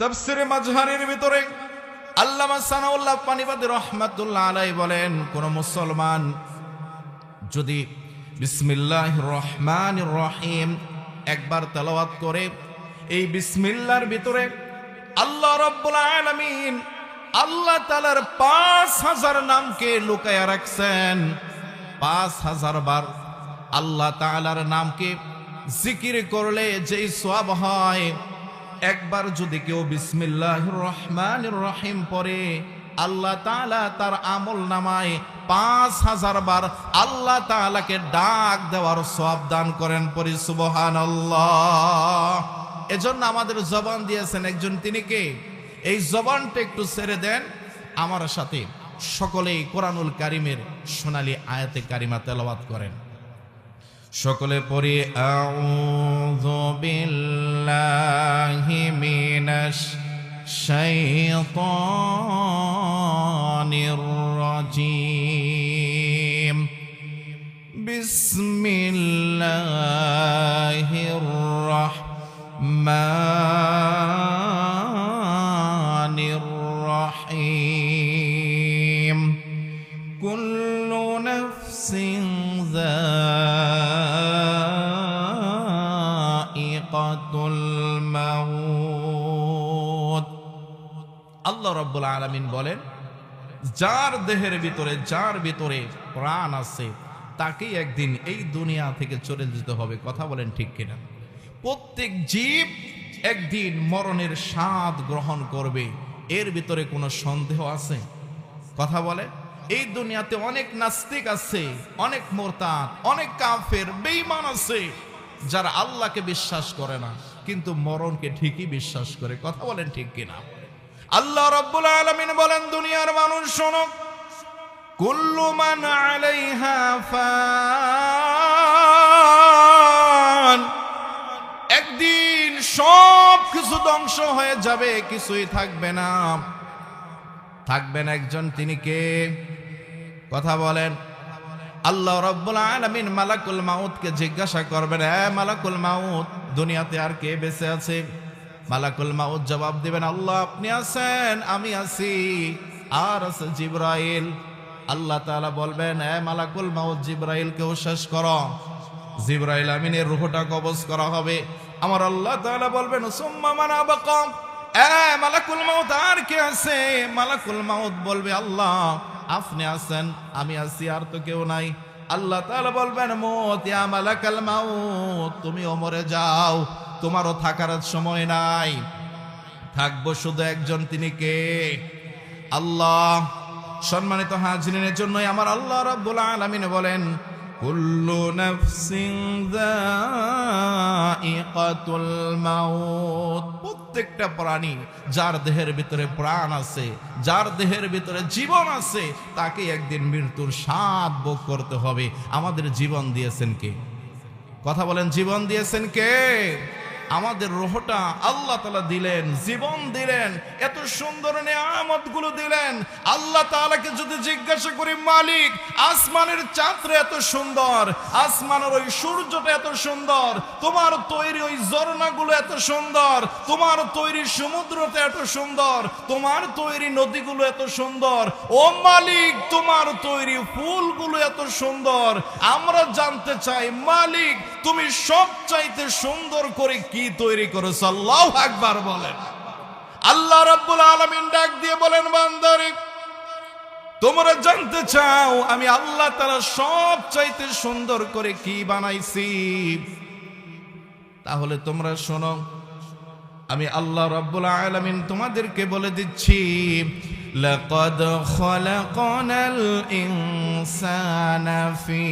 তাফসিরে মাজহারের ভিতরে আল্লামা সানাউল্লাহ পানিবাদী রহমাতুল্লাহ আলাই বলেন, কোন মুসলমান যদি বিসমিল্লাহ রহমান রহিম একবার তেলাওয়াত করে, এই বিসমিল্লার ভিতরে আল্লাহ রব্বুল আলামিন আল্লাহ তালার পাঁচ হাজার নামকে লুকায়া রাখছেন। পাঁচ হাজার বার আল্লাহ তালার নামকে জিকির করলে যেই সব হয় একবার যদি কেউ বিসমিল্লাহ রহমান রহিম পরে আল্লাহ তাআলা তার আমল নামায় পাঁচ হাজার বার আল্লাহ তাআলাকে ডাক দেওয়ার সব দান করেন পরি সুবহান এজন্য আমাদের জবান দিয়েছেন একজন, তিনি কে? এই জবানটা একটু ছেড়ে দেন। আমার সাথে সকলেই কোরআনুল কারিমের সোনালী আয়াতে কারিমা তেলাওয়াত করেন। সকলে পড়ি, আউযু من الشيطان الرجيم. بسم الله الرحمن الرحيم. كل نفس ذات আল্লাহ রাব্বুল আলামিন বলেন, যার দেহের ভিতরে, যার ভিতরে প্রাণ আছে, তাকেই একদিন এই দুনিয়া থেকে চলে যেতে হবে। কথা বলেন ঠিক কিনা? প্রত্যেক জীব একদিন মরণের স্বাদ গ্রহণ করবে। এর ভিতরে কোনো সন্দেহ আছে? কথা বলে, এই দুনিয়াতে অনেক নাস্তিক আছে, অনেক মোরতাদ, অনেক কাফের, বেঈমান আছে, যারা আল্লাহকে বিশ্বাস করে না, কিন্তু মরণকে ঠিকই বিশ্বাস করে। কথা বলেন ঠিক কিনা? আল্লাহ রাব্বুল আলামিন বলেন, দুনিয়ার মানুষ শোনো, কুল্লু মান একদিন সব কিছু ধ্বংস হয়ে যাবে, কিছুই থাকবে না। থাকবেন একজন, তিনি কে? কথা বলেন। আল্লাহ রব্বুল আলামিন মালাকুল মাউতকে জিজ্ঞাসা করবেন হ্যাঁ মালাকুল মাউত, দুনিয়াতে আর কে বেঁচে আছে? মালাকুল মাউত জবাব দিবেন, আল্লাহ, আপনি আছেন, আমি আছি। আর আছে জিব্রাইল। আল্লাহ তাআলা বলবেন হ্যাঁ মালাকুল মাউত, জিব্রাইলকেও শেষ করো। জিব্রাইল আমিনের রুহটা কবজ করা হবে। আমার আল্লাহ তাআলা বলবেন, সুম্মা মানা বাকাম এ মালাকুল মাউত, আর কে আছে? মালাকুল মাউত বলবে, আল্লাহ, আপনি আছেন, আমি আছি, আর তো কেউ নাই। আল্লাহ তাআলা বলবেন, মত মালাকাল মাউত, তুমি ওমরে যাও। তোমারও থাকার সময় নাই। থাকব শুধু একজন, তিনি কে? আল্লাহ। সম্মানিত হাজরিনের জন্যই আমার আল্লাহ রাব্বুল আলামিন বলেন, কুল্লু প্রত্যেকটা প্রাণী যার দেহের ভিতরে প্রাণ আছে, যার দেহের ভিতরে জীবন আছে, তাকে একদিন মৃত্যুর স্বাদ ভোগ করতে হবে। আমাদের জীবন দিয়েছেন কে? কথা বলেন, জীবন দিয়েছেন কে? আমাদের রোহটা আল্লাহ তালা দিলেন, জীবন দিলেন, এত সুন্দর নিয়ামতগুলো দিলেন। আল্লাহ তালাকে যদি জিজ্ঞাসা করি, মালিক, আসমানের চাঁদরে এত সুন্দর, আসমানের ওই সূর্যটা এত সুন্দর, তোমার তৈরি ওই ঝর্ণাগুলো এত সুন্দর, তোমার তৈরি সমুদ্রটা এত সুন্দর, তোমার তৈরি নদীগুলো এত সুন্দর, ও মালিক, তোমার তৈরি ফুলগুলো এত সুন্দর। আমরা জানতে চাই, মালিক, তুমি সব চাইতে সুন্দর করে কি তৈরি করেছ? আল্লাহ একবার বলেন। আল্লাহ রাব্বুল আলামিন ডাক দিয়ে বলেন, বান্দারে, তোমরা জানতে চাও আমি আল্লাহ তারা সব চাইতে সুন্দর করে কি বানাইছি? তাহলে তোমরা শোনো, আমি আল্লাহ রাব্বুল আলামিন তোমাদেরকে বলে দিচ্ছি, লাকাদ খলাকনাল ইনসানা ফি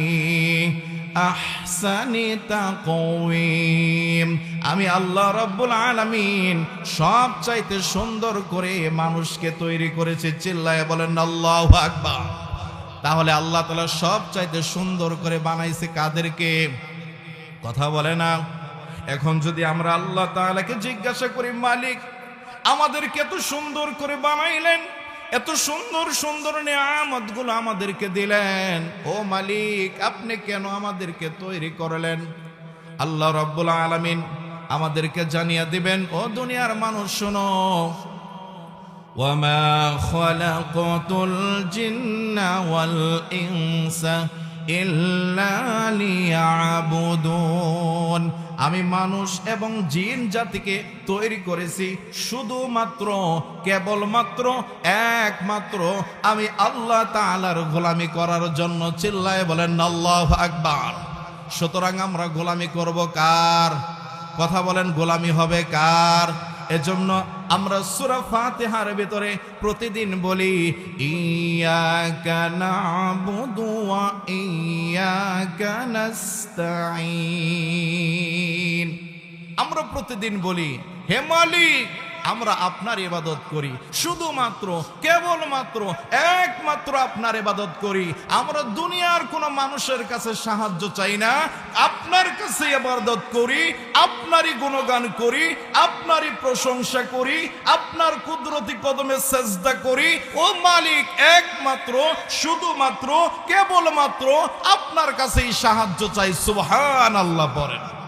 আহসানি তাকওয়িম। আমি আল্লাহ রাব্বুল আলামিন সব চাইতে সুন্দর করে মানুষকে তৈরি করেছে। চিল্লায় বলেন, আল্লাহু আকবার। তাহলে আল্লাহ তাআলা সব চাইতে সুন্দর করে বানাইছে কাদেরকে? কথা বলে না। এখন যদি আমরা আল্লাহ তাআলাকে জিজ্ঞাসা করি, মালিক, আমাদেরকে এত সুন্দর করে বানাইলেন এত সুন্দর সুন্দর নিয়ামত গুলো আমাদেরকে দিলেন ও মালিক আপনি কেন আমাদেরকে তৈরি করলেন আল্লাহ রব্বুল আলামিন আমাদেরকে জানিয়ে দিবেন ও দুনিয়ার মানুষ শোনো وما خلقت الجن والإنس إلا ليعبدون আমি মানুষ এবং জিন জাতিকে তৈরি করেছি শুধুমাত্র, কেবলমাত্র, একমাত্র। আমি আল্লাহ তাআলার গোলামি করার জন্য চিল্লায় বলেন, আল্লাহ আকবার। সুতরাং আমরা গোলামি করব কার? কথা বলেন, গোলামি হবে কার? এজন্য আমরা সূরা ফাতিহার ভিতরে প্রতিদিন বলি, ইয়াকা নাবুদু ওয়া ইয়াকা আমরা প্রতিদিন বলি, হে মালিক, আমরা আপনার ইবাদত করি। শুধুমাত্র, কেবলমাত্র, একমাত্র আপনার ইবাদত করি। আমরা দুনিয়ার কোন মানুষের কাছে সাহায্য চাই না। আপনার কাছে ইবাদত করি, আপনারই গুণগান করি, আপনারই প্রশংসা করি, আপনার কুদরতি কদমে সেজদা করি। ও মালিক, একমাত্র, শুধুমাত্র, কেবলমাত্র আপনার কাছেই সাহায্য চাই। সুবহান আল্লাহ পড়েন